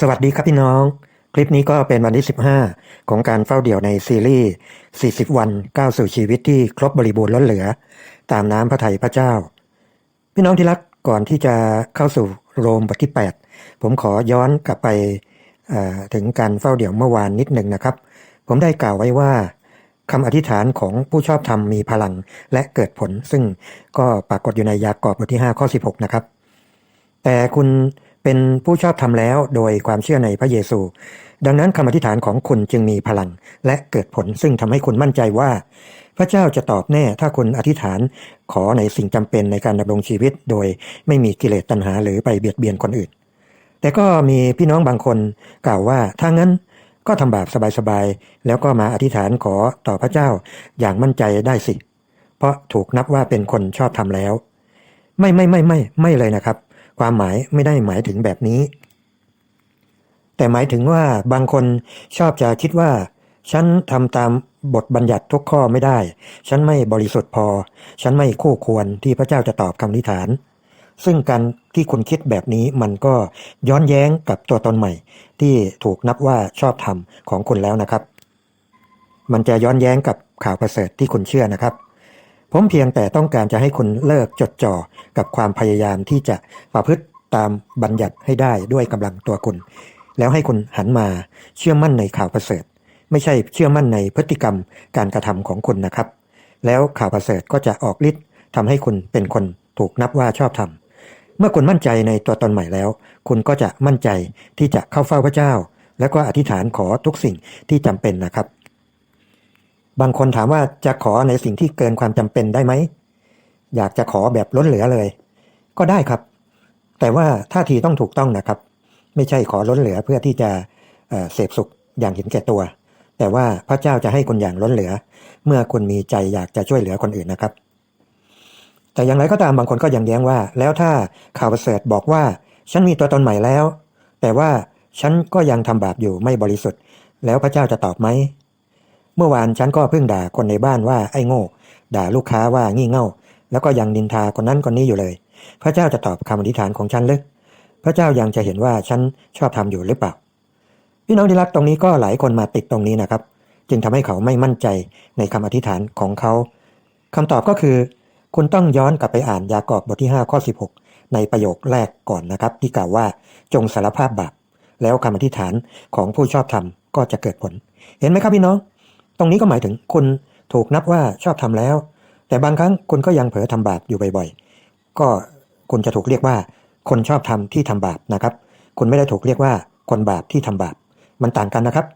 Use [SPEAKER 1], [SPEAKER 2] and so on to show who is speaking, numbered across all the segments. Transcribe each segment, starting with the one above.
[SPEAKER 1] สวัสดีครับพี่น้อง คลิปนี้ก็เป็นวันที่ 15 ของการเฝ้าเดี่ยวในซีรีส์ 40 วันก้าวสู่ชีวิตที่ครบบริบูรณ์ล้นเหลือ ตามน้ำพระทัยพระเจ้า พี่น้องที่รักก่อนที่จะเข้าสู่โรมบทที่ 8 ผมขอย้อนกลับไปถึงการเฝ้าเดี่ยวเมื่อวานนิดหนึ่งนะครับ ผมได้กล่าวไว้ว่าคำอธิษฐานของผู้ชอบธรรมมีพลังและเกิดผล ซึ่งก็ปรากฏอยู่ในยากอบบทที่ 5 ข้อ 16 นะครับ แต่คุณ เป็นผู้ชอบทำแล้วโดยความเชื่อในพระเยซู ดังนั้นคำอธิษฐานของคุณจึงมีพลัง และเกิดผลซึ่งทำให้คุณมั่นใจว่า พระเจ้าจะตอบแน่ถ้าคุณอธิษฐานขอในสิ่งจำเป็นในการดำรงชีวิต โดยไม่มีกิเลสตัณหาหรือไปเบียดเบียนคนอื่น แต่ก็มีพี่น้องบางคนกล่าวว่าถ้างั้นก็ทำบาปสบายๆ แล้วก็มาอธิษฐานขอต่อพระเจ้าอย่างมั่นใจได้สิ เพราะถูกนับว่าเป็นคนชอบทำแล้ว ไม่ไม่ไม่ไม่ไม่เลยนะครับ ความหมายไม่ได้หมายถึงแบบนี้ แต่หมายถึงว่าบางคนชอบจะคิดว่า ฉันทำตามบทบัญญัติทุกข้อไม่ได้ ฉันไม่บริสุทธิ์พอ ฉันไม่คู่ควรที่พระเจ้าจะตอบคำนิฐาน ซึ่งการที่คุณคิดแบบนี้มันก็ย้อนแย้งกับตัวตนใหม่ ที่ถูกนับว่าชอบธรรมของคุณแล้วนะครับ มันจะย้อนแย้งกับข่าวประเสริฐที่คุณเชื่อนะครับ ผมเพียงแต่ต้องการจะให้คุณเลิกจดจ่อกับความพยายามที่จะประพฤติตามบัญญัติให้ได้ด้วยกำลังตัวคุณ แล้วให้คุณหันมาเชื่อมั่นในข่าวประเสริฐ ไม่ใช่เชื่อมั่นในพฤติกรรมการกระทำของคุณนะครับ แล้วข่าวประเสริฐก็จะออกฤทธิ์ทำให้คุณเป็นคนถูกนับว่าชอบธรรมเมื่อคุณมั่นใจในตัวตนใหม่แล้ว คุณก็จะมั่นใจที่จะเข้าเฝ้าพระเจ้า แล้วก็อธิษฐานขอทุกสิ่งที่จำเป็นนะครับ บางคนถามว่าจะขอในสิ่งที่เกินความจำเป็นได้ไหม อยากจะขอแบบล้นเหลือเลย ก็ได้ครับ แต่ว่าท่าทีต้องถูกต้องนะครับ ไม่ใช่ขอล้นเหลือเพื่อที่จะเเสพสุขอย่างเห็นแก่ตัว แต่ว่าพระเจ้าจะให้คุณอย่างล้นเหลือ เมื่อคุณมีใจอยากจะช่วยเหลือคนอื่นนะครับ แต่อย่างไรก็ตามบางคนก็ยังแย้งว่า แล้วถ้าข่าวประเสริฐบอกว่า ฉันมีตัวตนใหม่แล้ว แต่ว่าฉันก็ยังทำบาปอยู่ไม่บริสุทธิ์ แล้วพระเจ้าจะตอบไหม เมื่อวานฉันก็เพิ่งด่าคนในบ้านว่าไอ้โง่ ด่าลูกค้าว่างี่เง่า แล้วก็ยังนินทาคนนั้นคนนี้อยู่เลย พระเจ้าจะตอบคำอธิษฐานของฉันหรือพระเจ้ายังจะเห็นว่าฉันชอบทำอยู่หรือเปล่า พี่น้องที่รักตรงนี้ก็หลายคนมาติดตรงนี้นะครับ จึงทำให้เขาไม่มั่นใจในคำอธิษฐานของเขาคำตอบก็คือ คุณต้องย้อนกลับไปอ่านยากอบบทที่ 5 ข้อ 16 ในประโยคแรกก่อนนะครับ ที่กล่าวว่าจงสารภาพบาปแล้วคำอธิษฐานของผู้ชอบธรรมก็จะเกิดผล เห็นไหมครับพี่น้อง ตรงนี้ก็หมายถึงคุณถูกนับว่าชอบทำแล้ว แต่บางครั้งคุณก็ยังเผลอทำบาปอยู่บ่อยๆ ก็คุณจะถูกเรียกว่า คนชอบทำที่ทำบาปนะครับคุณไม่ได้ถูกเรียกว่าคนบาปที่ทำบาป มันต่างกันนะครับ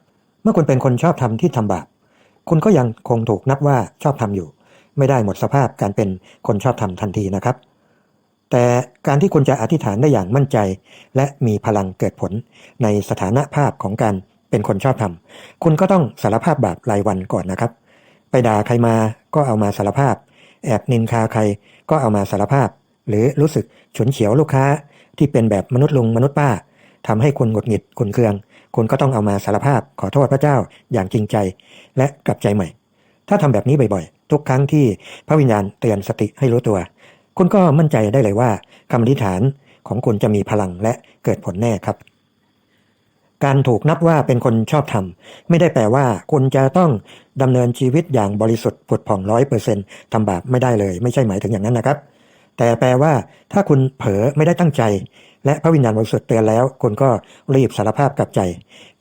[SPEAKER 1] เมื่อคุณเป็นคนชอบทำที่ทำบาป คุณก็ยังคงถูกนับว่าชอบทำอยู่ ไม่ได้หมดสภาพการเป็นคนชอบทำทันทีนะครับ แต่การที่คุณจะอธิษฐานได้อย่างมั่นใจ และมีพลังเกิดผลในสถานภาพของการ เป็นคนชอบทำคุณก็ต้องสารภาพบาปรายวันก่อนนะครับ ไปด่าใครมาก็เอามาสารภาพ แอบนินทาใครก็เอามาสารภาพ หรือรู้สึกฉุนเฉียวลูกค้าที่เป็นแบบมนุษย์ลุงมนุษย์ป้าทำให้คุณหงุดหงิดขุนเคือง คุณก็ต้องเอามาสารภาพขอโทษพระเจ้าอย่างจริงใจ และกลับใจใหม่ ถ้าทำแบบนี้บ่อยๆ ทุกครั้งที่พระวิญญาณเตือนสติให้รู้ตัว คุณก็มั่นใจได้เลยว่าคำอธิษฐานของคุณจะมีพลังและเกิดผลแน่ครับ การถูกนับว่าเป็นคนชอบธรรม ไม่ได้แปลว่า คุณจะต้องดำเนินชีวิตอย่างบริสุทธิ์ผุดผ่องร้อยเปอร์เซ็นต์ทำบาปไม่ได้เลย ไม่ใช่หมายถึงอย่างนั้นนะครับ แต่แปลว่า ถ้าคุณเผลอไม่ได้ตั้งใจ และพระวิญญาณบริสุทธิ์เตือนแล้ว คุณก็รีบสารภาพกับใจ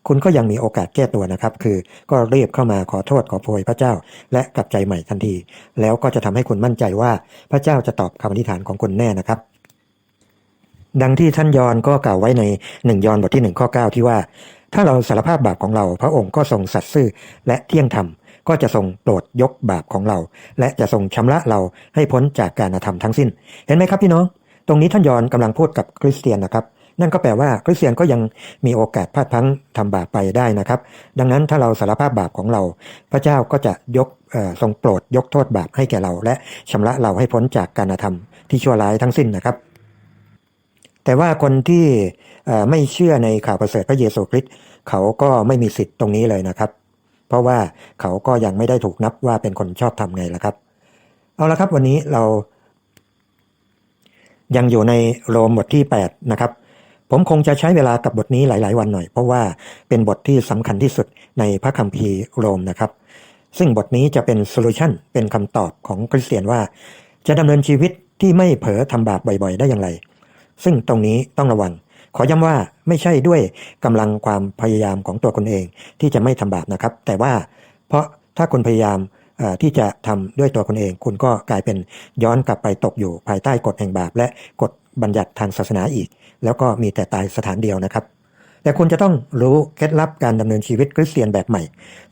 [SPEAKER 1] คุณก็ยังมีโอกาสแก้ตัวนะครับ คือก็รีบเข้ามาขอโทษขอโพยพระเจ้า และกลับใจใหม่ทันที แล้วก็จะทำให้คุณมั่นใจว่าพระเจ้าจะตอบคำอธิษฐานของคุณแน่นะครับ ดังที่ท่านยอนก็กล่าวไว้ในหนึ่งยอนบทที่หนึ่งข้อ9ที่ว่า ถ้าเราสารภาพบาปของเรา พระองค์ก็ทรงสัตย์ซื่อและเที่ยงธรรมก็จะทรงโปรดยกบาปของเรา และจะทรงชำระเราให้พ้นจากการกระทำทั้งสิ้น เห็นไหมครับพี่น้อง ตรงนี้ท่านยอนกำลังพูดกับคริสเตียนนะครับ นั่นก็แปลว่าคริสเตียนก็ยังมีโอกาสพลาดพลั้งทำบาปไปได้นะครับ ดังนั้นถ้าเราสารภาพบาปของเรา พระเจ้าก็จะยกทรงโปรดยกโทษบาปให้แก่เรา และชำระเราให้พ้นจากการกระทำที่ชั่วร้ายทั้งสิ้นนะครับ แต่ว่าคนที่ไม่เชื่อในข่าวประเสริฐพระเยซูคริสต์เขาก็ไม่มีสิทธิ์ตรงนี้เลยนะครับ เพราะว่าเขาก็ยังไม่ได้ถูกนับว่าเป็นคนชอบทำไงล่ะครับ เอาละครับวันนี้เรา ยังอยู่ในโรมบทที่ 8 นะครับ ผมคงจะใช้เวลากับบทนี้หลาย ๆ วันหน่อย เพราะว่าเป็นบทที่สำคัญที่สุดในพระคัมภีร์โรมนะครับ ซึ่งบทนี้จะเป็นโซลูชันเป็นคำตอบของคริสเตียนว่า จะดำเนินชีวิตที่ไม่เผลอทำบาปบ่อย ๆ ได้อย่างไร ซึ่งตรงนี้ต้องระวัง ขอย้ำว่าไม่ใช่ด้วยกำลังความพยายามของตัวคนเองที่จะไม่ทำบาปนะครับ แต่ว่าเพราะถ้าคุณพยายามที่จะทำด้วยตัวคนเอง คุณก็กลายเป็นย้อนกลับไปตกอยู่ภายใต้กฎแห่งบาป และกฎบัญญัติทางศาสนาอีก แล้วก็มีแต่ตายสถานเดียวนะครับ แต่คุณจะต้องรู้เคล็ดลับการดำเนินชีวิตคริสเตียนแบบใหม่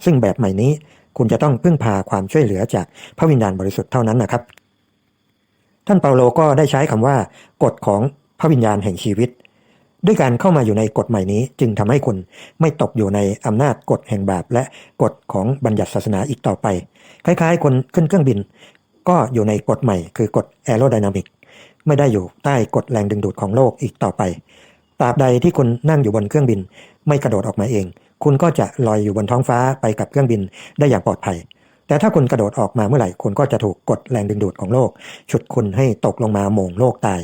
[SPEAKER 1] ซึ่งแบบใหม่นี้คุณจะต้องพึ่งพาความช่วยเหลือจากพระวิญญาณบริสุทธิ์เท่านั้นนะครับ ท่านเปาโลก็ได้ใช้คำว่ากฎของ พระวิญญาณแห่งชีวิต ด้วยการเข้ามาอยู่ในกฎใหม่นี้จึงทำให้คุณไม่ตกอยู่ในอำนาจกฎแห่งบาปและกฎของบัญญัติศาสนาอีกต่อไป คล้ายๆ คนขึ้นเครื่องบิน ก็อยู่ในกฎใหม่ คือกฎแอโรไดนามิกไม่ได้อยู่ใต้กฎแรงดึงดูดของโลกอีกต่อไปตราบใดที่คุณนั่งอยู่บนเครื่องบิน ไม่กระโดดออกมาเอง คุณก็จะลอยอยู่บนท้องฟ้าไปกับเครื่องบินได้อย่างปลอดภัย แต่ถ้าคุณกระโดดออกมาเมื่อไหร่ คุณก็จะถูกกฎแรงดึงดูดของโลก ฉุดคุณให้ตกลงมาโหม่งโลกตาย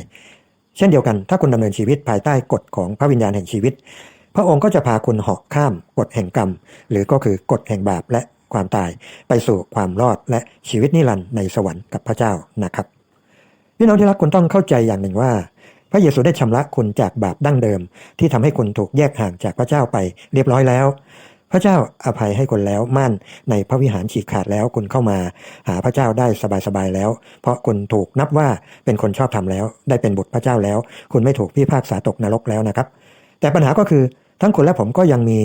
[SPEAKER 1] เช่นเดียวกัน ถ้าคุณดำเนินชีวิตภายใต้กฎของพระวิญญาณแห่งชีวิต พระองค์ก็จะพาคุณเหาะข้ามกฎแห่งกรรม หรือก็คือกฎแห่งบาปและความตายไปสู่ความรอดและชีวิตนิรันดร์ในสวรรค์กับพระเจ้านะครับพี่น้องที่รักคุณต้องเข้าใจอย่างหนึ่งว่า พระเยซูได้ชำระคุณจากบาปดั้งเดิม ที่ทำให้คุณถูกแยกห่างจากพระเจ้าไปเรียบร้อยแล้ว ระเจ้าอภัยให้คนแล้วมั่นในพระวิหารฉีกขาดแล้วคุณเข้ามา หาพระเจ้าได้สบายๆแล้ว เพราะคุณถูกนับว่าเป็นคนชอบธรรมแล้ว ได้เป็นบุตรพระเจ้าแล้ว คุณไม่ถูกพิพากษาตกนรกแล้วนะครับ แต่ปัญหาก็คือทั้งคุณและผมก็ยังมี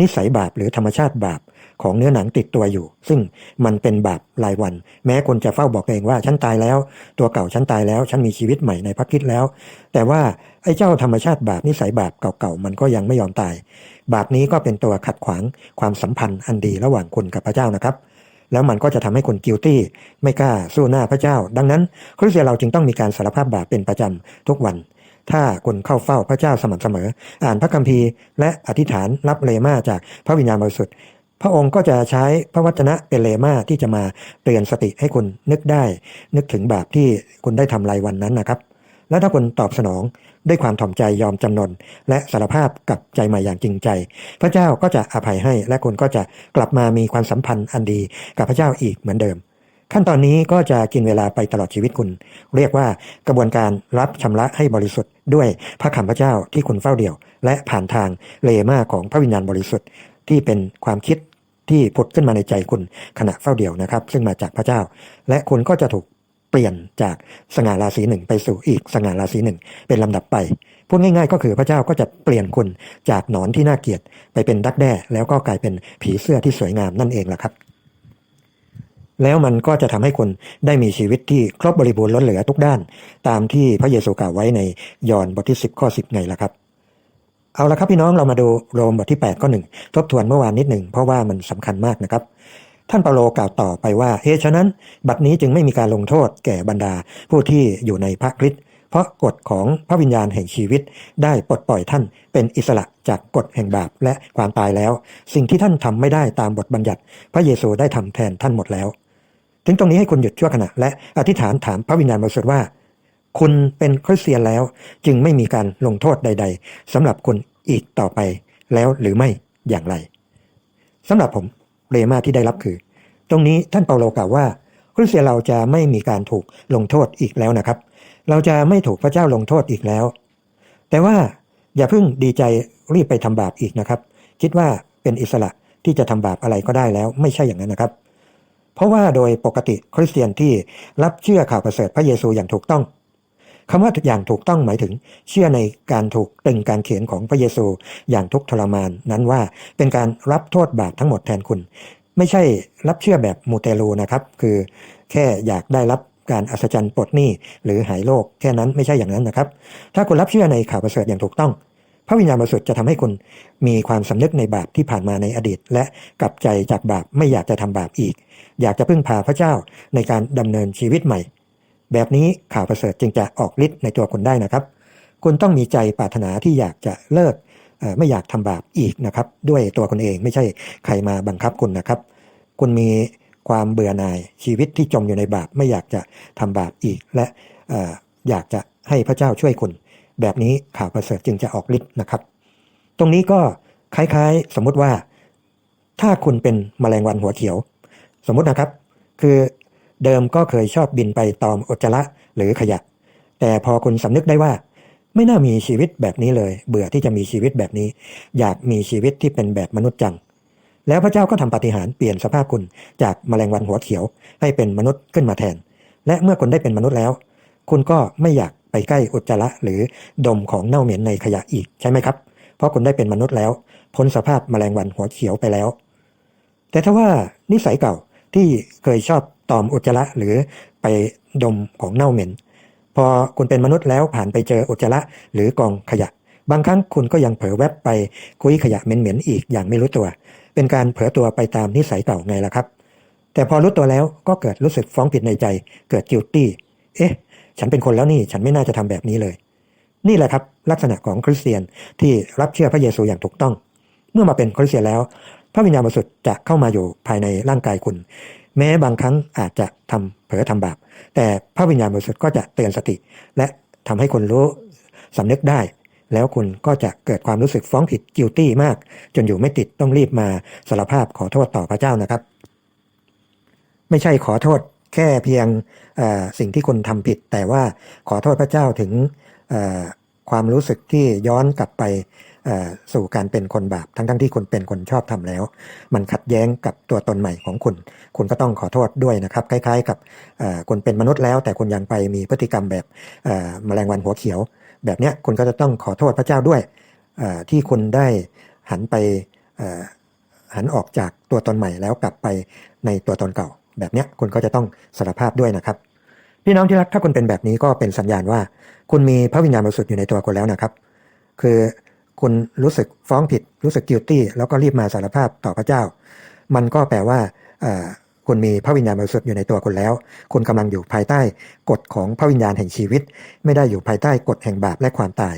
[SPEAKER 1] นิสัยบาปหรือธรรมชาติบาป ของเนื้อหนังติดตัวอยู่ ซึ่งมันเป็นบาปรายวัน แม้คนจะเฝ้าบอกเองว่าฉันตายแล้ว ตัวเก่าฉันตายแล้ว ฉันมีชีวิตใหม่ในพระคิดแล้ว แต่ว่าไอ้เจ้าธรรมชาติบาปนิสัยบาปเก่าๆมันก็ยังไม่ยอมตาย บาปนี้ก็เป็นตัวขัดขวางความสัมพันธ์อันดีระหว่างคุณกับพระเจ้านะครับแล้วมันก็จะทำให้คุณกิลตี้ไม่กล้าสู้หน้าพระเจ้า ดังนั้นคริสเตียนเราจึงต้องมีการสารภาพบาปเป็นประจำทุกวัน ถ้าคุณเข้าเฝ้าพระเจ้าสม่ำเสมอ อ่านพระคัมภีร์ และอธิษฐานรับเลมาจากพระวิญญาณบริสุทธิ์ พระองค์ก็จะใช้พระวจนะเป็นเลมาที่จะมาเตือนสติให้คุณนึกได้ นึกถึงบาปที่คุณได้ทำรายวันนั้นนะครับ และถ้าคุณตอบสนองด้วยความถ่อมใจยอมจำนน และสารภาพกับใจใหม่อย่างจริงใจ พระเจ้าก็จะอภัยให้ และคุณก็จะกลับมามีความสัมพันธ์อันดีกับพระเจ้าอีกเหมือนเดิม ขั้นตอนนี้ก็จะกินเวลาไปตลอดชีวิตคุณ เรียกว่ากระบวนการรับชำระให้บริสุทธิ์ด้วยพระคำพระเจ้าที่คุณเฝ้าเดี่ยว และผ่านทางเลมาของพระวิญญาณบริสุทธิ์ ที่เป็นความคิดที่ผุดขึ้นมาในใจคุณขณะเฝ้าเดียวนะครับ ซึ่งมาจากพระเจ้า และคุณก็จะถูกเปลี่ยนจากสง่าราศีหนึ่งไปสู่อีกสง่าราศีหนึ่งเป็นลำดับไปพูดง่ายๆ ก็คือพระเจ้าก็จะเปลี่ยนคุณจากหนอนที่น่าเกลียดไปเป็นดักแด้แล้วก็กลายเป็นผีเสื้อที่สวยงามนั่นเองล่ะครับ แล้วมันก็จะทำให้คุณได้มีชีวิตที่ครบบริบูรณ์ล้นเหลือทุกด้าน ตามที่พระเยซูกล่าวไว้ในยอห์นบทที่ 10 ข้อ 10 ไงล่ะครับ เอาละครับพี่น้องเรามาดูโรมบทที่8ข้อหนึ่งทบทวนเมื่อวานนิดหนึ่งเพราะว่ามันสำคัญมากนะครับ ท่านเปาโลกล่าวต่อไปว่าเหตุฉะนั้น บัดนี้จึงไม่มีการลงโทษแก่บรรดาผู้ที่อยู่ในพระคริสต์เพราะกฎของพระวิญญาณแห่งชีวิต ได้ปลดปล่อยท่านเป็นอิสระจากกฎแห่งบาปและความตายแล้ว สิ่งที่ท่านทำไม่ได้ตามบทบัญญัติ พระเยซูได้ทำแทนท่านหมดแล้ว ถึงตรงนี้ให้คุณหยุดชั่วขณะและอธิษฐานถามพระวิญญาณบริสุทธิ์ว่าคุณเป็นคริสเตียนแล้วจึงไม่มีการลงโทษใด ๆสำหรับคุณ อีกต่อไปแล้วหรือไม่อย่างไรสำหรับผมเรมาที่ได้รับคือ ตรงนี้ท่านเปาโลกล่าวว่าคริสเตียนเราจะไม่มีการถูกลงโทษอีกแล้วนะครับ เราจะไม่ถูกพระเจ้าลงโทษอีกแล้ว แต่ว่าอย่าเพิ่งดีใจรีบไปทำบาปอีกนะครับ คิดว่าเป็นอิสระที่จะทำบาปอะไรก็ได้แล้วไม่ใช่อย่างนั้นนะครับ เพราะว่าโดยปกติคริสเตียนที่รับเชื่อข่าวประเสริฐพระเยซูอย่างถูกต้อง คำว่าอย่างถูกต้องหมายถึง เชื่อในการถูกตึงการเขียนของพระเยซูอย่างทุกทรมานนั้นว่าเป็นการรับโทษบาปทั้งหมดแทนคุณ ไม่ใช่รับเชื่อแบบมูเตลูนะครับ คือแค่อยากได้รับการอัศจรรย์ปลดหนี้หรือหายโรคแค่นั้นไม่ใช่อย่างนั้นนะครับ ถ้าคุณรับเชื่อในข่าวประเสริฐอย่างถูกต้อง พระวิญญาณบริสุทธิ์จะทำให้คุณมีความสำนึกในบาปที่ผ่านมาในอดีต และกลับใจจากบาปไม่อยากจะทำบาปอีก อยากจะพึ่งพาพระเจ้าในการดำเนินชีวิตใหม่ แบบนี้ข่าวประเสริฐจึงจะออกฤทธิ์ในตัวคุณได้นะครับ คุณต้องมีใจปรารถนาที่อยากจะเลิกไม่อยากทำบาปอีกนะครับ ด้วยตัวคุณเองไม่ใช่ใครมาบังคับคุณนะครับ คุณมีความเบื่อหน่ายชีวิตที่จมอยู่ในบาปไม่อยากจะทำบาปอีก และออยากจะให้พระเจ้าช่วยคุณ แบบนี้ข่าวประเสริฐจึงจะออกฤทธิ์นะครับ ตรงนี้ก็คล้ายๆสมมุติว่า ถ้าคุณเป็นแมลงวันหัวเขียว สมมุตินะครับ คือ เดิมก็เคยชอบบินไปตอมอุจจาระหรือขยะ แต่พอคุณสำนึกได้ว่า ไม่น่ามีชีวิตแบบนี้เลย เบื่อที่จะมีชีวิตแบบนี้ อยากมีชีวิตที่เป็นแบบมนุษย์จัง แล้วพระเจ้าก็ทำปาฏิหาริย์เปลี่ยนสภาพคุณจากแมลงวันหัวเขียวให้เป็นมนุษย์ขึ้นมาแทน และเมื่อคุณได้เป็นมนุษย์แล้ว คุณก็ไม่อยากไปใกล้อุจจาระหรือดมของเน่าเหม็นในขยะอีกใช่ไหมครับ เพราะคุณได้เป็นมนุษย์แล้ว พ้นสภาพแมลงวันหัวเขียวไปแล้ว แต่ถ้าว่านิสัยเก่าที่เคยชอบ ตอมอุจจาระหรือไปดมของเน่าเหม็น พอคุณเป็นมนุษย์แล้วผ่านไปเจออุจจาระหรือกองขยะ บางครั้งคุณก็ยังเผลอแวบไปคุยขยะเหม็นๆอีกอย่างไม่รู้ตัว เป็นการเผลอตัวไปตามนิสัยเก่าไงล่ะครับ แต่พอรู้ตัวแล้วก็เกิดรู้สึกฟ้องผิดในใจ เกิดกิลตี้เอ๊ะ ฉันเป็นคนแล้วนี่ฉันไม่น่าจะทำแบบนี้เลย นี่แหละครับ ลักษณะของคริสเตียนที่รับเชื่อพระเยซูอย่างถูกต้อง เมื่อมาเป็นคริสเตียนแล้ว พระวิญญาณบริสุทธิ์จะเข้ามาอยู่ภายในร่างกายคุณ แม้บางครั้งอาจจะทำเผลอทำบาป แต่พระวิญญาณบริสุทธิ์ก็จะเตือนสติ และทำให้คุณรู้สำนึกได้ แล้วคุณก็จะเกิดความรู้สึกฟ้องผิดกิลตี้มาก จนอยู่ไม่ติดต้องรีบมาสารภาพขอโทษต่อพระเจ้านะครับ ไม่ใช่ขอโทษแค่เพียงสิ่งที่คุณทำผิด แต่ว่าขอโทษพระเจ้าถึงความรู้สึกที่ย้อนกลับไป สู่การเป็นคนบาปทั้งๆที่คุณเป็นคนชอบทำแล้ว มันขัดแย้งกับตัวตนใหม่ของคุณ คุณก็ต้องขอโทษด้วยนะครับคล้าย ๆ กับคุณเป็นมนุษย์แล้ว แต่คุณยังไปมีพฤติกรรมแบบแมลงวันหัวเขียว แบบนี้คุณก็จะต้องขอโทษพระเจ้าด้วยที่คุณได้หันไปหันออกจากตัวตนใหม่แล้วกลับไปในตัวตนเก่า แบบนี้คุณก็จะต้องสารภาพด้วยนะครับ พี่น้องที่รักถ้าคุณเป็นแบบนี้ก็เป็นสัญญาณว่า คุณมีพระวิญญาณบริสุทธิ์อยู่ในตัวคุณแล้วนะครับ คือ คุณรู้สึกฟ้องผิดรู้สึกกิลตี้แล้วก็รีบมาสารภาพต่อพระเจ้า มันก็แปลว่าคุณมีพระวิญญาณบริสุทธิ์อยู่ในตัวคุณแล้ว คุณกำลังอยู่ภายใต้กฎของพระวิญญาณแห่งชีวิต ไม่ได้อยู่ภายใต้กฎแห่งบาปและความตาย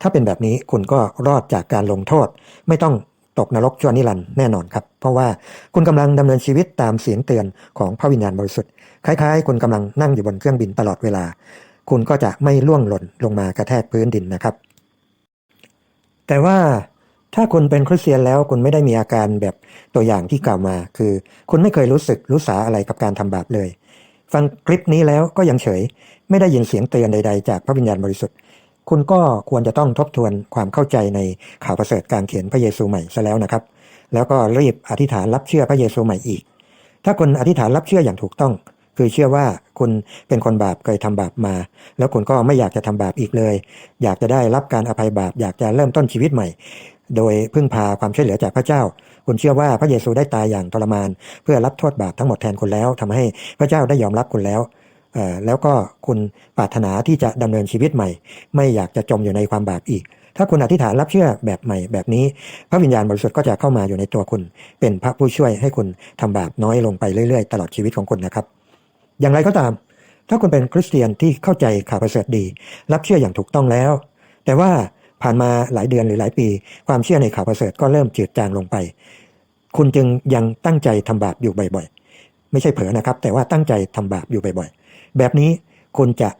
[SPEAKER 1] ถ้าเป็นแบบนี้คุณก็รอดจากการลงโทษ ไม่ต้องตกนรกชั่วนิรันดร์แน่นอนครับ เพราะว่าคุณกำลังดำเนินชีวิตตามเสียงเตือนของพระวิญญาณบริสุทธิ์ คล้ายๆ คุณกำลังนั่งอยู่บนเครื่องบินตลอดเวลา คุณก็จะไม่ล่วงหล่นลงมากระแทกพื้นดินนะครับ แต่ว่าถ้าคุณเป็นคริสเตียนแล้วคุณไม่ได้มีอาการแบบตัวอย่างที่กล่าวมา คือคุณไม่เคยรู้สึกรู้สาอะไรกับการทำบาปเลย ฟังคลิปนี้แล้วก็ยังเฉย ไม่ได้ยินเสียงเตือนใด ๆ จากพระวิญญาณบริสุทธิ์ คุณก็ควรจะต้องทบทวนความเข้าใจในข่าวประเสริฐการเขียนพระเยซูใหม่ซะแล้วนะครับ แล้วก็รีบอธิษฐานรับเชื่อพระเยซูใหม่อีก ถ้าคุณอธิษฐานรับเชื่ออย่างถูกต้อง คือเชื่อว่าคุณเป็นคนบาปเคยทำบาปมา แล้วคุณก็ไม่อยากจะทำบาปอีกเลย อยากจะได้รับการอภัยบาป อยากจะเริ่มต้นชีวิตใหม่ โดยพึ่งพาความช่วยเหลือจากพระเจ้า คุณเชื่อว่าพระเยซูได้ตายอย่างทรมาน เพื่อรับโทษบาปทั้งหมดแทนคุณแล้วทำให้พระเจ้าได้ยอมรับคุณแล้วแล้วก็คุณปรารถนาที่จะดำเนินชีวิตใหม่ ไม่อยากจะจมอยู่ในความบาปอีก ถ้าคุณอธิษฐานรับเชื่อแบบใหม่แบบนี้ พระวิญญาณบริสุทธิ์ก็จะเข้ามาอยู่ในตัวคุณ เป็นพระผู้ช่วยให้คุณทำบาปน้อยลงไปเรื่อยๆ ตลอดชีวิตของคุณนะครับ อย่างไรก็ตาม ถ้าคุณเป็นคริสเตียนที่เข้าใจข่าวประเสริฐดี รับเชื่ออย่างถูกต้องแล้ว แต่ว่าผ่านมาหลายเดือนหรือหลายปี ความเชื่อในข่าวประเสริฐก็เริ่มจืดจางลงไป คุณจึงยังตั้งใจทำบาปอยู่บ่อยๆ ไม่ใช่เผลอนะครับ แต่ว่าตั้งใจทำบาปอยู่บ่อยๆ แบบนี้คุณจะ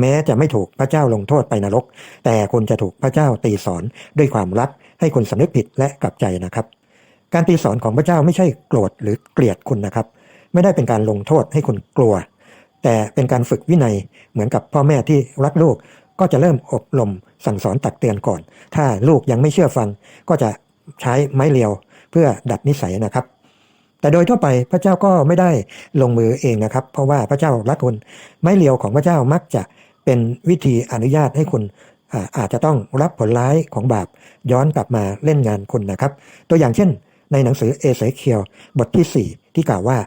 [SPEAKER 1] แม้จะไม่ถูกพระเจ้าลงโทษไปนรก แต่คุณจะถูกพระเจ้าตีสอนด้วยความรักให้คุณสำนึกผิดและกลับใจนะครับ การตีสอนของพระเจ้าไม่ใช่โกรธหรือเกลียดคุณนะครับ ไม่ได้เป็นการลงโทษให้คุณกลัว แต่เป็นการฝึกวินัยเหมือนกับพ่อแม่ที่รักลูกก็จะเริ่มอบรมสั่งสอนตักเตือนก่อน ถ้าลูกยังไม่เชื่อฟัง ก็จะใช้ไม้เรียวเพื่อดัดนิสัยนะครับ แต่โดยทั่วไปพระเจ้าก็ไม่ได้ลงมือเองนะครับ เพราะว่าพระเจ้ารักคุณไม้เรียวของพระเจ้ามักจะเป็นวิธีอนุญาตให้คุณอาอาจจะต้องรับผลร้ายของบาปย้อนกลับมาเล่นงานคุณนะครับ ตัวอย่างเช่น ในหนังสือเอเสเคียวบทที่ 4 ที่กล่าวว่า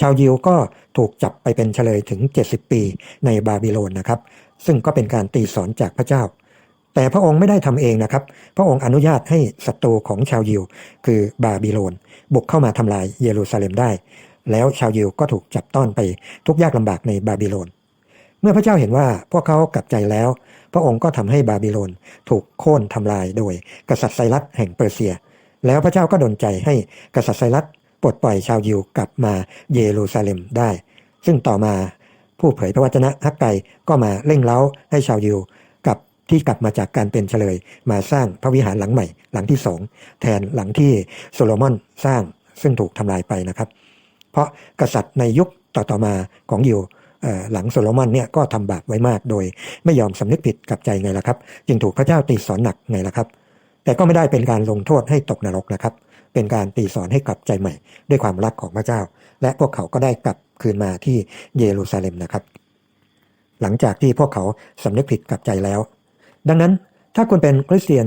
[SPEAKER 1] ชาวยิวก็ถูกจับไปเป็นเฉลยถึง 70 ปีในบาบิโลนนะครับ ซึ่งก็เป็นการตีสอนจากพระเจ้า แต่พระองค์ไม่ได้ทำเองนะครับ พระองค์อนุญาตให้ศัตรูของชาวยิว คือบาบิโลน บุกเข้ามาทำลายเยรูซาเล็มได้ แล้วชาวยิวก็ถูกจับต้อนไปทุกยากลำบากในบาบิโลน เมื่อพระเจ้าเห็นว่าพวกเขากลับใจแล้ว พระองค์ก็ทำให้บาบิโลนถูกโค่นทำลายโดยกษัตริย์ไซรัสแห่งเปอร์เซีย แล้วพระเจ้าก็ดลใจให้กษัตริย์ไซรัส ปลดปล่อยชาวยิวกลับมาเยรูซาเล็มได้ ซึ่งต่อมาผู้เผยพระวจนะฮักไกก็มาเร่งเร้าให้ชาวยิวกลับที่กลับมาจากการเป็นเฉลย มาสร้างพระวิหารหลังใหม่ หลังที่สองแทนหลังที่โซโลมอนสร้างซึ่งถูกทำลายไปนะครับ เพราะกษัตริย์ในยุคต่อๆมาของยิวหลังโซโลมอนเนี่ยก็ทำบาปไว้มากโดย ไม่ยอมสำนึกผิดกับใจไงล่ะครับ จึงถูกพระเจ้าตีสอนหนักไงล่ะครับ แต่ก็ไม่ได้เป็นการลงโทษให้ตกนรกนะครับ เป็นการตีสอนให้กลับใจใหม่ ด้วยความรักของพระเจ้า และพวกเขาก็ได้กลับคืนมาที่เยรูซาเล็มนะครับ หลังจากที่พวกเขาสำนึกผิดกลับใจแล้ว ดังนั้นถ้าคุณเป็นคริสเตียน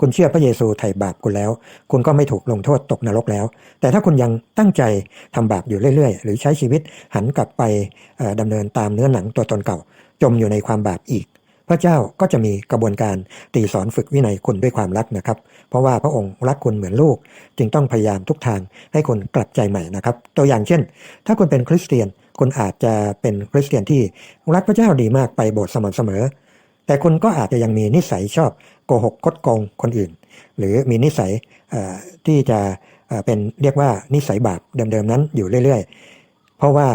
[SPEAKER 1] คุณเชื่อพระเยซูไถ่บาปคุณแล้ว คุณก็ไม่ถูกลงโทษตกนรกแล้ว แต่ถ้าคุณยังตั้งใจทำบาปอยู่เรื่อย ๆ หรือใช้ชีวิตหันกลับไปเอ่อดำเนินตามเนื้อหนังตัวตนเก่า จมอยู่ในความบาปอีก พระเจ้าก็จะมีกระบวนการตีสอนฝึกวินัยคุณด้วยความรักนะครับ เพราะว่าพระองค์รักคุณเหมือนลูก จึงต้องพยายามทุกทางให้คุณกลับใจใหม่นะครับ ตัวอย่างเช่น ถ้าคุณเป็นคริสเตียนคุณอาจจะเป็นคริสเตียนที่รักพระเจ้าดีมากไปโบสถ์สม่ำเสมอ แต่คุณก็อาจจะยังมีนิสัยชอบโกหกคดโกงคนอื่น หรือมีนิสัยที่จะเอ่อเป็นเรียกว่านิสัยบาปเดิมๆนั้นอยู่เรื่อย ๆ เพราะว่า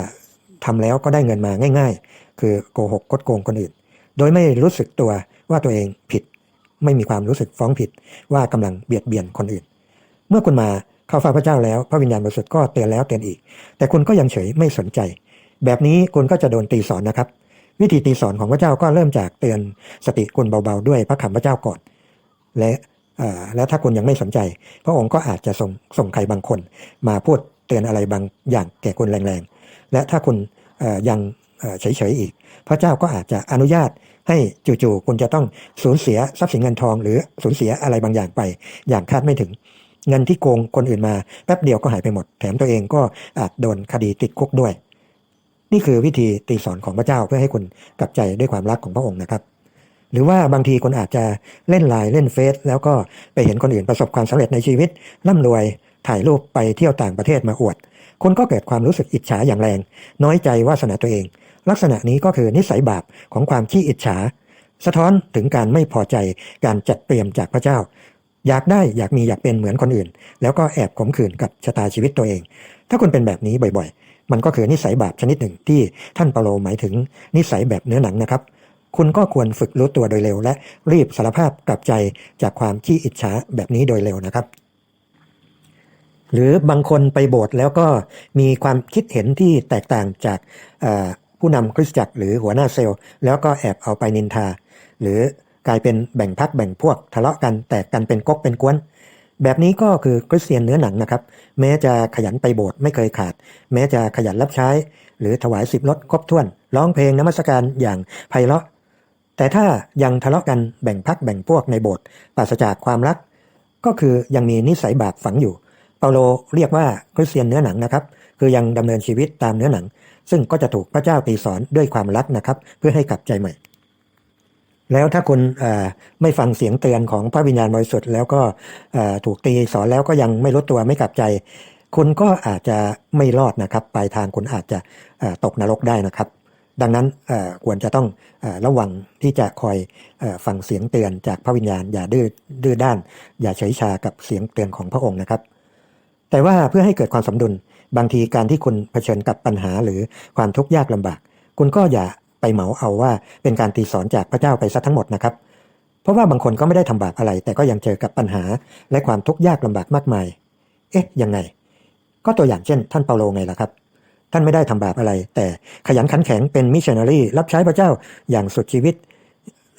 [SPEAKER 1] ทำแล้วก็ได้เงินมาง่าย ๆ คือโกหกคดโกงคนอื่น โดยไม่รู้สึกตัวว่าตัวเองผิด ไม่มีความรู้สึกฟ้องผิดว่ากำลังเบียดเบียนคนอื่น เมื่อคุณมาเข้าเฝ้าพระเจ้าแล้ว พระวิญญาณบริสุทธิ์ก็เตือนแล้วเตือนอีก แต่คุณก็ยังเฉยไม่สนใจ แบบนี้คุณก็จะโดนตีสอนนะครับ วิธีตีสอนของพระเจ้าก็เริ่มจากเตือนสติคุณเบาๆด้วยพระคำพระเจ้าก่อน และแล้วถ้าคุณยังไม่สนใจ พระองค์ก็อาจจะส่งส่งใครบางคน มาพูดเตือนอะไรบางอย่างแก่คุณแรงๆ และถ้าคุณยัง เฉยๆอีก พระเจ้าก็อาจจะอนุญาตให้จู่ๆคุณจะต้องสูญเสียทรัพย์สินเงินทอง หรือสูญเสียอะไรบางอย่างไป อย่างคาดไม่ถึง เงินที่โกงคนอื่นมาแป๊บเดียวก็หายไปหมด แถมตัวเองก็อาจโดนคดีติดคุกด้วย นี่คือวิธีตีสอนของพระเจ้าเพื่อให้คุณกลับใจด้วยความรักของพระองค์นะครับหรือว่าบางทีคุณอาจจะเล่นไลน์เล่นเฟซแล้วก็ไปเห็นคนอื่นประสบความสำเร็จในชีวิตร่ำรวยถ่ายรูปไปเที่ยวต่างประเทศมาอวดคุณก็เกิดความรู้สึกอิจฉาอย่างแรง น้อยใจวาสนาตัวเอง ลักษณะนี้ก็คือนิสัยบาปของความขี้อิจฉา สะท้อนถึงการไม่พอใจการจัดเตรียมจากพระเจ้า อยากได้อยากมีอยากเป็นเหมือนคนอื่น แล้วก็แอบขมขื่นกับชะตาชีวิตตัวเอง ถ้าคุณเป็นแบบนี้บ่อยๆ มันก็คือนิสัยบาปชนิดหนึ่งที่ท่านเปาโลหมายถึงนิสัยแบบเนื้อหนังนะครับ คุณก็ควรฝึกรู้ตัวโดยเร็ว และรีบสารภาพกลับใจจากความขี้อิจฉาแบบนี้โดยเร็วนะครับหรือบางคนไปโบสถ์แล้วก็มีความคิดเห็นที่แตกต่างจาก ผู้นำคริสตจักรหรือหัวหน้าเซลล์ แล้วก็แอบเอาไปนินทา หรือกลายเป็นแบ่งพักแบ่งพวกทะเลาะกันแตกกันเป็นก๊กเป็นกวนแบบนี้ก็คือคริสเตียนเนื้อหนังนะครับ แม้จะขยันไปโบสถ์ไม่เคยขาด แม้จะขยันรับใช้ หรือถวายสิบลดครบถ้วน ร้องเพลงนมัสการอย่างไพเราะ แต่ถ้ายังทะเลาะกันแบ่งพักแบ่งพวกในโบสถ์ปราศจากความรัก ก็คือยังมีนิสัยบาปฝังอยู่ เปาโลเรียกว่าคริสเตียนเนื้อหนังนะครับ คือยังดำเนินชีวิตตามเนื้อหนัง ซึ่งก็จะถูกพระเจ้าตีสอนด้วยความรักนะครับ เพื่อให้กลับใจใหม่ แล้วถ้าคุณไม่ฟังเสียงเตือนของพระวิญญาณบริสุทธิ์แล้วก็ถูกตีสอนแล้วก็ยังไม่รู้ตัวไม่กลับใจ คุณก็อาจจะไม่รอดนะครับปลายทางคุณอาจจะตกนรกได้นะครับ ดังนั้นควรจะต้องระวังที่จะคอยฟังเสียงเตือนจากพระวิญญาณอย่าดื้อดื้อด้าน อย่าเฉยชากับเสียงเตือนของพระองค์นะครับแต่ว่าเพื่อให้เกิดความสมดุล บางทีการที่คุณเผชิญกับปัญหาหรือความทุกข์ยากลำบาก คุณก็อย่าไปเหมาเอาว่าเป็นการตีสอนจากพระเจ้าไปซะทั้งหมดนะครับ เพราะว่าบางคนก็ไม่ได้ทำบาปอะไร แต่ก็ยังเจอกับปัญหาและความทุกข์ยากลำบากมากมาย เอ๊ะยังไง ก็ตัวอย่างเช่น ท่านเปาโลไงล่ะครับ ท่านไม่ได้ทำบาปอะไร แต่ขยันขันแข็งเป็นมิชชันนารีรับใช้พระเจ้าอย่างสุดชีวิต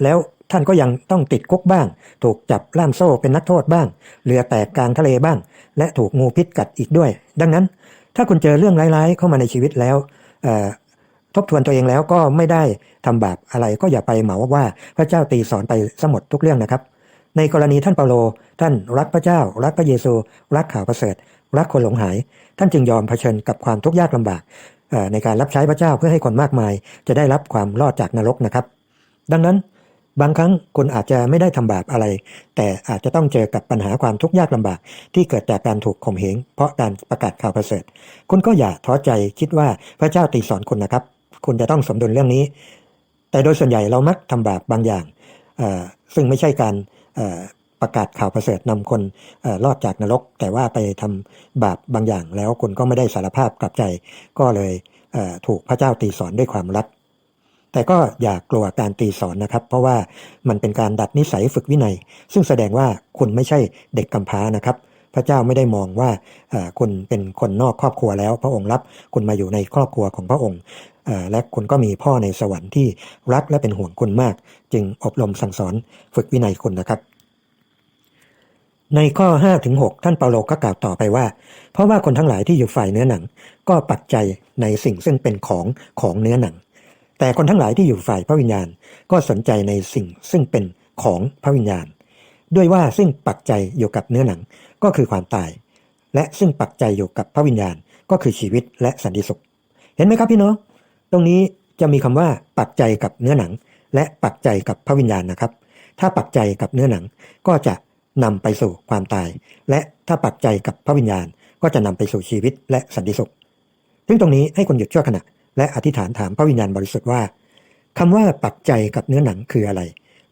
[SPEAKER 1] แล้วท่านก็ยังต้องติดคุกบ้าง ถูกจับล่ามโซ่เป็นนักโทษบ้าง เรือแตกกลางทะเลบ้าง และถูกงูพิษกัดอีกด้วย ดังนั้น ถ้าคุณเจอเรื่องร้ายๆ เข้ามาในชีวิตแล้วทบทวนตัวเองแล้วก็ไม่ได้ทำบาปอะไรก็อย่าไปเหมาว่าพระเจ้าตีสอนไปสมดทุกเรื่องนะครับ ในกรณีท่านเปาโล ท่านรักพระเจ้า รักพระเยซู รักข่าวประเสริฐ รักคนหลงหาย ท่านจึงยอมเผชิญกับความทุกข์ยากลำบากในการรับใช้พระเจ้าเพื่อให้คนมากมาย จะได้รับความรอดจากนรกนะครับ ดังนั้น บางครั้งคุณอาจจะไม่ได้ทำบาปอะไร แต่อาจจะต้องเจอกับปัญหาความทุกข์ยากลำบาก ที่เกิดจากการถูกข่มเหงเพราะการประกาศข่าวประเสริฐ คุณก็อย่าท้อใจคิดว่าพระเจ้าตีสอนคุณนะครับ คุณจะต้องสมดุลเรื่องนี้ แต่โดยส่วนใหญ่เรามักทำบาปบางอย่างซึ่งไม่ใช่การประกาศข่าวประเสริฐนำคนอรอดจากนรก แต่ว่าไปทำบาปบางอย่าง แล้วคุณก็ไม่ได้สารภาพกลับใจ ก็เลยถูกพระเจ้าตีสอนด้วยความรัก แต่ก็อย่ากลัวการตีสอนนะครับ เพราะว่ามันเป็นการดัดนิสัยฝึกวินัย ซึ่งแสดงว่าคุณไม่ใช่เด็กกำพร้านะครับ พระเจ้าไม่ได้มองว่าคุณเป็นคนนอกครอบครัวแล้ว พระองค์รับคุณมาอยู่ในครอบครัวของพระองค์และคุณก็มีพ่อในสวรรค์ที่รักและเป็นห่วงคุณมาก จึงอบรมสั่งสอนฝึกวินัยคุณนะครับในข้อ5ถึง6ท่านเปาโลก็กล่าวต่อไปว่า เพราะว่าคนทั้งหลายที่อยู่ฝ่ายเนื้อหนัง ก็ปักใจในสิ่งซึ่งเป็นของของเนื้อหนัง แต่คนทั้งหลายที่อยู่ฝ่ายพระวิญญาณก็สนใจในสิ่งซึ่งเป็นของพระวิญญาณ ด้วยว่าซึ่งปักใจอยู่กับเนื้อหนังก็คือความตาย และซึ่งปักใจอยู่กับพระวิญญาณก็คือชีวิตและสันติสุข เห็นไหมครับพี่น้อง ตรงนี้จะมีคำว่าปักใจกับเนื้อหนัง และปักใจกับพระวิญญาณนะครับ ถ้าปักใจกับเนื้อหนังก็จะนำไปสู่ความตาย และถ้าปักใจกับพระวิญญาณก็จะนำไปสู่ชีวิตและสันติสุขซึ่งตรงนี้ให้คนหยุดชั่วขณะ และอธิษฐานถามพระวิญญาณบริสุทธิ์ว่าคำว่าปักใจกับเนื้อหนังคืออะไร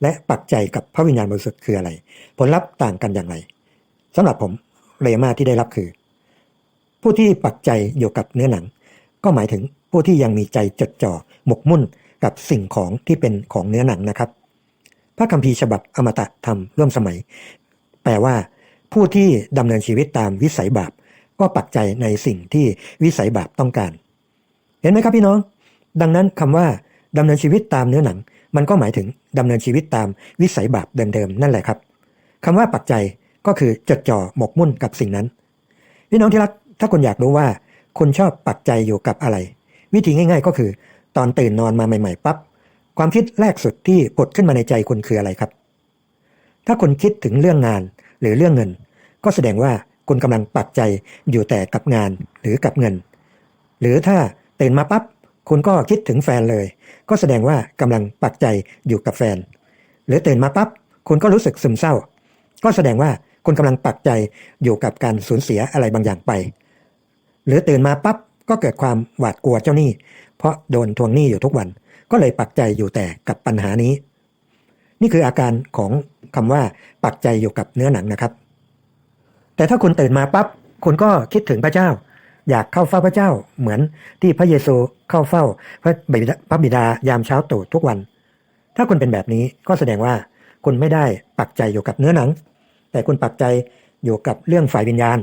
[SPEAKER 1] และปักใจกับพระวิญญาณบริสุทธิ์คืออะไร ผลลัพธ์ต่างกันอย่างไรสำหรับผมเรมาที่ได้รับคือ ผู้ที่ปักใจอยู่กับเนื้อหนัง ก็หมายถึงผู้ที่ยังมีใจจดจ่อหมกมุ่นกับสิ่งของที่เป็นของเนื้อหนังนะครับ พระคัมภีร์ฉบับอมตะธรรมร่วมสมัย แปลว่า ผู้ที่ดำเนินชีวิตตามวิสัยบาปก็ปักใจในสิ่งที่วิสัยบาปต้องการ เห็นไหมครับพี่น้อง ดังนั้นคำว่าดำเนินชีวิตตามเนื้อหนัง มันก็หมายถึงดำเนินชีวิตตามวิสัยบาปเดิมๆนั่นแหละครับคำว่าปักใจก็คือจดจ่อหมกมุ่นกับสิ่งนั้น พี่น้องที่รักถ้าคุณอยากรู้ว่าคุณชอบปักใจอยู่กับอะไร วิธีง่าย ๆ ก็คือ ตอนตื่นนอนมาใหม่ๆปั๊บความคิดแรกสุดที่ผุดขึ้นมาในใจคุณคืออะไรครับ ถ้าคุณคิดถึงเรื่องงานหรือเรื่องเงิน ก็แสดงว่าคุณกำลังปักใจอยู่แต่กับงานหรือกับเงิน หรือถ้า ตื่นมาปั๊บคุณก็คิดถึงแฟนเลย ก็แสดงว่ากำลังปักใจอยู่กับแฟน หรือตื่นมาปั๊บคุณก็รู้สึกซึมเศร้า ก็แสดงว่าคุณกำลังปักใจอยู่กับการสูญเสียอะไรบางอย่างไป หรือตื่นมาปั๊บก็เกิดความหวาดกลัวเจ้าหนี้ เพราะโดนทวงหนี้อยู่ทุกวัน ก็เลยปักใจอยู่แต่กับปัญหานี้ นี่คืออาการของคำว่าปักใจอยู่กับเนื้อหนังนะครับ แต่ถ้าคุณตื่นมาปั๊บคุณก็คิดถึงพระเจ้า อยากเข้าเฝ้าพระเจ้าเหมือนที่พระเยซูเข้าเฝ้าพระบิดาพระบิดายามเช้าตู่ทุกวัน ถ้าคุณเป็นแบบนี้ก็แสดงว่าคุณไม่ได้ปักใจอยู่กับเนื้อหนัง แต่คุณปักใจอยู่กับเรื่องฝ่ายวิญญาณ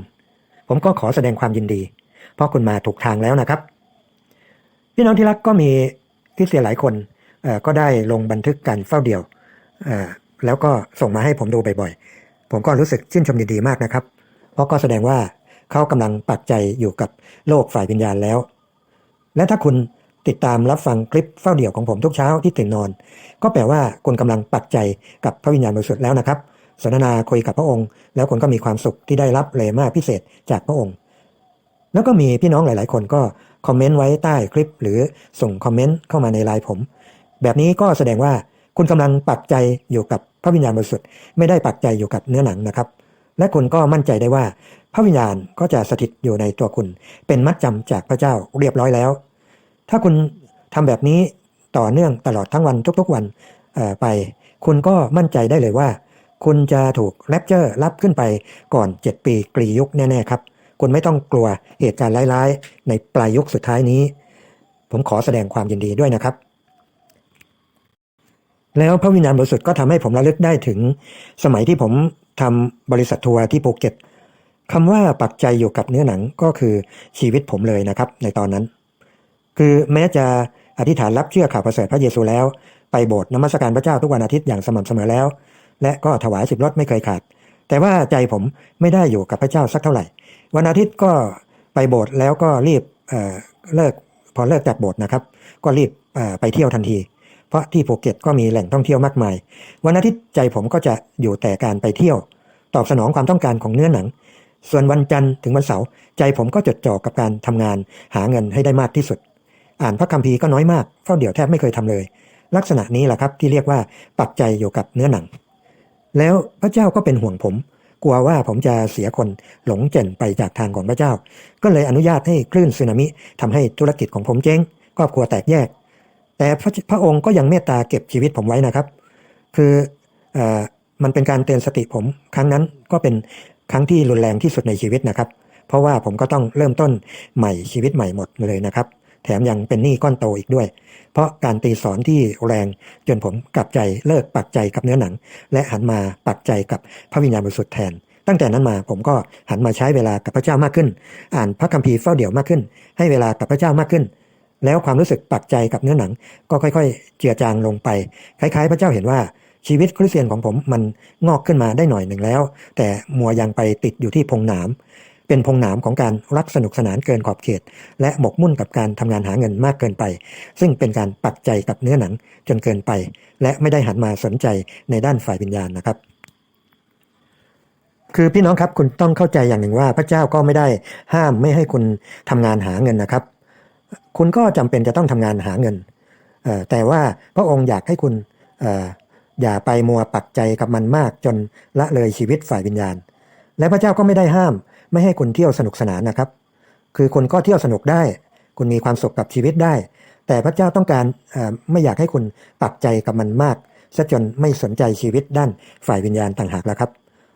[SPEAKER 1] ผมก็ขอแสดงความยินดี เพราะคุณมาถูกทางแล้วนะครับพี่น้องที่รักก็มีคริสเตียหลายคนก็ได้ลงบันทึกการเฝ้าเดี่ยวแล้วก็ส่งมาให้ผมดูบ่อยๆ ผมก็รู้สึกชื่นชมยินดีมากนะครับ เพราะก็แสดงว่า เขากำลังปักใจอยู่กับโลกฝ่ายวิญญาณแล้ว และถ้าคุณติดตามรับฟังคลิปเฝ้าเดี่ยวของผมทุกเช้าที่ตื่นนอน ก็แปลว่าคุณกำลังปักใจกับพระวิญญาณบริสุทธิ์แล้วนะครับ สนทนาคุยกับพระองค์ แล้วคุณก็มีความสุขที่ได้รับเลมาพิเศษจากพระองค์ แล้วก็มีพี่น้องหลาย ๆ คนก็คอมเมนต์ไว้ใต้คลิป หรือส่งคอมเมนต์เข้ามาในไลน์ผม แบบนี้ก็แสดงว่าคุณกำลังปักใจอยู่กับพระวิญญาณบริสุทธิ์ไม่ได้ปักใจอยู่กับเนื้อหนังนะครับ และคุณก็มั่นใจได้ว่า พระวิญญาณก็จะสถิตอยู่ในตัวคุณ เป็นมัดจำจากพระเจ้าเรียบร้อยแล้ว ถ้าคุณทำแบบนี้ต่อเนื่องตลอดทั้งวันทุกๆวันไป คุณก็มั่นใจได้เลยว่า คุณจะถูกแรปเจอร์รับขึ้นไปก่อน 7 ปีกรียุคแน่ๆครับ คุณไม่ต้องกลัวเหตุการณ์ร้ายๆ ในปลายยุคสุดท้ายนี้ ผมขอแสดงความยินดีด้วยนะครับ แล้วพระวิญญาณบริสุทธิ์ก็ทำให้ผมระลึกได้ถึง สมัยที่ผมทำบริษัททัวร์ที่ภูเก็ต คำว่าปักใจอยู่กับเนื้อหนังก็คือชีวิตผมเลยนะครับ ในตอนนั้น คือแม้จะอธิษฐานรับเชื่อข่าวประเสริฐพระเยซูแล้ว ไปโบสถ์นมัสการพระเจ้าทุกวันอาทิตย์อย่างสม่ำเสมอแล้ว และก็ถวายสิบรถไม่เคยขาด แต่ว่าใจผมไม่ได้อยู่กับพระเจ้าสักเท่าไหร่ วันอาทิตย์ก็ไปโบสถ์แล้วก็รีบเเลิกพอเลิกจากโบสถ์นะครับ ก็รีบไปเที่ยวทันที เพราะที่ภูเก็ตก็มีแหล่งท่องเที่ยวมากมาย วันอาทิตย์ใจผมก็จะอยู่แต่การไปเที่ยว ตอบสนองความต้องการของเนื้อหนัง ส่วนวันจันทร์ถึงวันเสาร์ใจผมก็จดจ่อกับการทำงานหาเงินให้ได้มากที่สุด อ่านพระคัมภีร์ก็น้อยมากเฝ้าเดี่ยวแทบไม่เคยทำเลย ลักษณะนี้แหละครับที่เรียกว่าปักใจอยู่กับเนื้อหนัง แล้วพระเจ้าก็เป็นห่วงผม กลัวว่าผมจะเสียคนหลงเจนไปจากทางของพระเจ้า ก็เลยอนุญาตให้คลื่นสึนามิทำให้ธุรกิจของผมเจ๊งครอบครัวแตกแยก แต่พระพระองค์ก็ยังเมตตาเก็บชีวิตผมไว้นะครับ คือเออมันเป็นการเตือนสติผม ครั้งนั้นก็เป็น ครั้งที่รุนแรงที่สุดในชีวิตนะครับ เพราะว่าผมก็ต้องเริ่มต้นใหม่ชีวิตใหม่หมดเลยนะครับ แถมยังเป็นหนี้ก้อนโตอีกด้วย เพราะการตีสอนที่แรงจนผมกลับใจเลิกปักใจกับเนื้อหนัง และหันมาปักใจกับพระวิญญาณบริสุทธิ์แทน ตั้งแต่นั้นมาผมก็หันมาใช้เวลากับพระเจ้ามากขึ้น อ่านพระคัมภีร์เฝ้าเดี่ยวมากขึ้น ให้เวลากับพระเจ้ามากขึ้นแล้วความรู้สึกปักใจกับเนื้อหนัง ก็ค่อย ๆ เจือจางลงไป คล้าย ๆ พระเจ้าเห็นว่า ชีวิตคริสเตียนของผมมันงอกขึ้นมาได้หน่อยหนึ่งแล้ว แต่มัวยังไปติดอยู่ที่พงหนาม เป็นพงหนามของการรักสนุกสนานเกินขอบเขต และหมกมุ่นกับการทำงานหาเงินมากเกินไป ซึ่งเป็นการปักใจกับเนื้อหนังจนเกินไป และไม่ได้หันมาสนใจในด้านฝ่ายวิญญาณนะครับคือพี่น้องครับคุณต้องเข้าใจอย่างหนึ่งว่า พระเจ้าก็ไม่ได้ห้ามไม่ให้คุณทำงานหาเงินนะครับ คุณก็จำเป็นจะต้องทำงานหาเงินแต่ว่าพระองค์อยากให้คุณ อย่าไปมัวปักใจกับมันมากจนละเลยชีวิตฝ่ายวิญญาณ และพระเจ้าก็ไม่ได้ห้าม ไม่ให้คุณเที่ยวสนุกสนานนะครับ คือคุณก็เที่ยวสนุกได้ คุณมีความสุขกับชีวิตได้ แต่พระเจ้าต้องการไม่อยากให้คุณปักใจกับมันมากซะจนไม่สนใจชีวิตด้านฝ่ายวิญญาณต่างหากแล้วครับ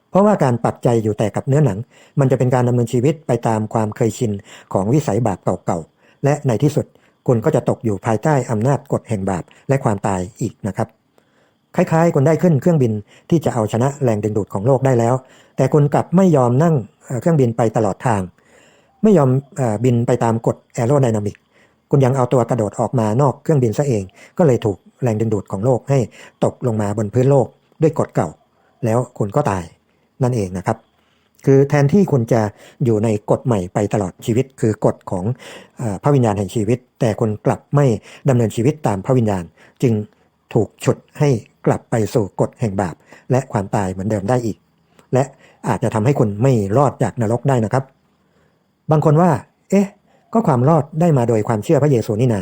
[SPEAKER 1] เพราะว่าการปักใจอยู่แต่กับเนื้อหนัง มันจะเป็นการดำเนินชีวิตไปตามความเคยชินของวิสัยบาปเก่าๆและในที่สุดคุณก็จะตกอยู่ภายใต้อำนาจกฎแห่งบาปและความตายอีกนะครับ คล้ายๆ คุณได้ขึ้นเครื่องบินที่จะเอาชนะแรงดึงดูดของโลกได้แล้ว แต่คุณกลับไม่ยอมนั่งเครื่องบินไปตลอดทาง ไม่ยอมบินไปตามกฎแอโรไดนามิกคุณยังเอาตัวกระโดดออกมานอกเครื่องบินซะเอง ก็เลยถูกแรงดึงดูดของโลกให้ตกลงมาบนพื้นโลกด้วยกฎเก่า แล้วคุณก็ตายนั่นเองนะครับ คือแทนที่คุณจะอยู่ในกฎใหม่ไปตลอดชีวิต คือกฎของอพระวิญญาณแห่งชีวิต แต่คุณกลับไม่ดำเนินชีวิตตามพระวิญญาณ จึงถูกฉุดให้ กลับไปสู่กฎแห่งบาป และความตายเหมือนเดิมได้อีก และอาจจะทำให้คุณไม่รอดจากนรกได้นะครับ บางคนว่า เอ๊ะ ก็ความรอดได้มาโดยความเชื่อพระเยซูนี่นา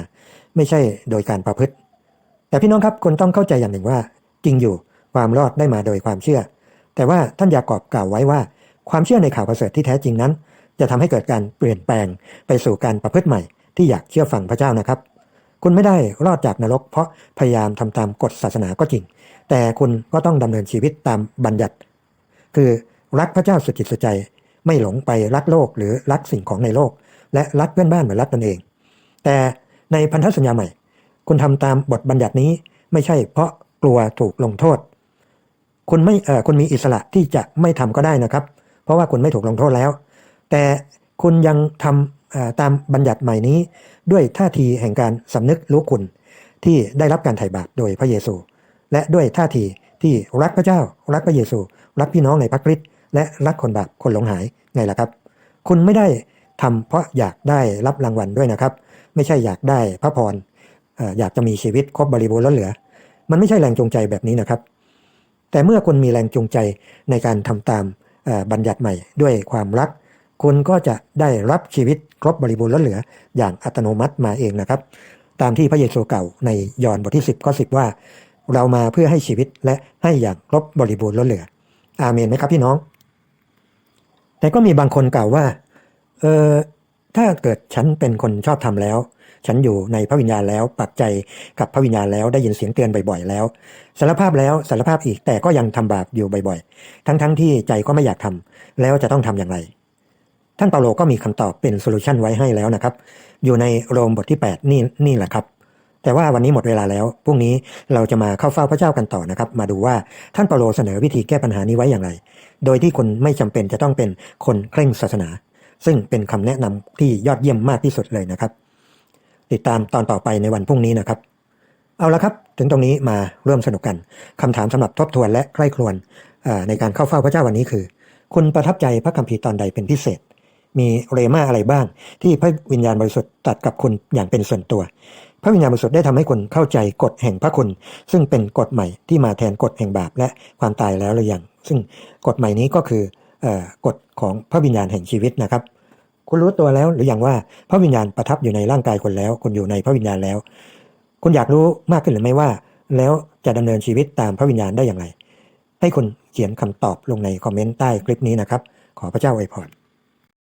[SPEAKER 1] ไม่ใช่โดยการประพฤติ แต่พี่น้องครับคุณต้องเข้าใจอย่างหนึ่งว่า จริงอยู่ความรอดได้มาโดยความเชื่อ แต่ว่าท่านยากอบกล่าวไว้ว่า ความเชื่อในข่าวประเสริฐที่แท้จริงนั้น จะทำให้เกิดการเปลี่ยนแปลงไปสู่การประพฤติใหม่ที่อยากเชื่อฟังพระเจ้านะครับ คุณไม่ได้รอดจากนรก เพราะพยายามทำตามกฎศาสนาก็จริง แต่คุณก็ต้องดำเนินชีวิตตามบัญญัติ คือรักพระเจ้าสุดจิตสุดใจ ไม่หลงไปรักโลกหรือรักสิ่งของในโลก และรักเพื่อนบ้านเหมือนรักตนเอง แต่ในพันธสัญญาใหม่ คุณทำตามบทบัญญัตินี้ไม่ใช่เพราะกลัวถูกลงโทษ คุณไม่เออคุณมีอิสระที่จะไม่ทำก็ได้นะครับ เพราะว่าคุณไม่ถูกลงโทษแล้ว แต่คุณยังทำตามบัญญัติใหม่นี้ ด้วยท่าทีแห่งการสำนึกรู้คุณที่ได้รับการไถ่บาปโดยพระเยซู และด้วยท่าทีที่รักพระเจ้า รักพระเยซู รักพี่น้องในพระคริสต์และรักคนบาปคนหลงหายไงล่ะครับ คุณไม่ได้ทำเพราะอยากได้รับรางวัลด้วยนะครับ ไม่ใช่อยากได้พระพรอยากจะมีชีวิตครบบริบูรณ์ล้นเหลือ มันไม่ใช่แรงจูงใจแบบนี้นะครับ แต่เมื่อคุณมีแรงจูงใจในการทำตามบัญญัติใหม่ด้วยความรัก คุณก็จะได้รับชีวิตครบบริบูรณ์ล้นเหลืออย่างอัตโนมัติมาเองนะครับ ตามที่พระเยซูเก่าในยอห์นบทที่ 10ข้อ10 ว่า เรามาเพื่อให้ชีวิตและให้อย่างครบบริบูรณ์ล้นเหลือ อาเมนไหมครับพี่น้อง แต่ก็มีบางคนกล่าวว่าเออถ้าเกิดฉันเป็นคนชอบทำแล้ว ฉันอยู่ในพระวิญญาณแล้วปักใจกับพระวิญญาณแล้วได้ยินเสียงเตือนบ่อยๆแล้วสารภาพแล้วสารภาพอีกแต่ก็ยังทำบาปอยู่บ่อยๆ ทั้งๆที่ใจก็ไม่อยากทำแล้วจะต้องทำอย่างไร ท่านเปาโลก็มีคำตอบเป็นโซลูชันไว้ให้แล้วนะครับ อยู่ในโรมบทที่ 8 นี่นี่แหละครับ แต่ว่าวันนี้หมดเวลาแล้วพรุ่งนี้เราจะมาเข้าเฝ้าพระเจ้ากันต่อนะครับ มาดูว่าท่านเปาโลเสนอวิธีแก้ปัญหานี้ไว้อย่างไร โดยที่คุณไม่จำเป็นจะต้องเป็นคนเคร่งศาสนา ซึ่งเป็นคำแนะนำที่ยอดเยี่ยมมากที่สุดเลยนะครับ ติดตามตอนต่อไปในวันพรุ่งนี้นะครับ เอาละครับ ถึงตรงนี้มาร่วมสนุกกันคำถามสำหรับทบทวนและใคร่ครวญในการเข้าเฝ้าพระเจ้าวันนี้คือ คุณประทับใจพระคัมภีร์ตอนใดเป็นพิเศษ มีเรมาอะไรบ้าง ที่พระวิญญาณบริสุทธิ์ตัดกับคุณอย่างเป็นส่วนตัว พระวิญญาณบริสุทธิ์ได้ทำให้คุณเข้าใจกฎแห่งพระคุณ ซึ่งเป็นกฎใหม่ที่มาแทนกฎแห่งบาปและความตายแล้วหรือยังซึ่งกฎใหม่นี้ก็คือออกฎของพระวิญญาณแห่งชีวิตนะครับ คุณรู้ตัวแล้วหรือยังว่าพระวิญญาณประทับอยู่ในร่างกายคนแล้ว คุณอยู่ในพระวิญญาณแล้ว คุณอยากรู้มากขึ้นหรือไม่ว่า แล้วจะดำเนินชีวิตตามพระวิญญาณได้อย่างไร ให้คุณเขียนคำตอบลงในคอมเมนต์ใต้คลิปนี้นะครับ ขอพระเจ้าอวยพร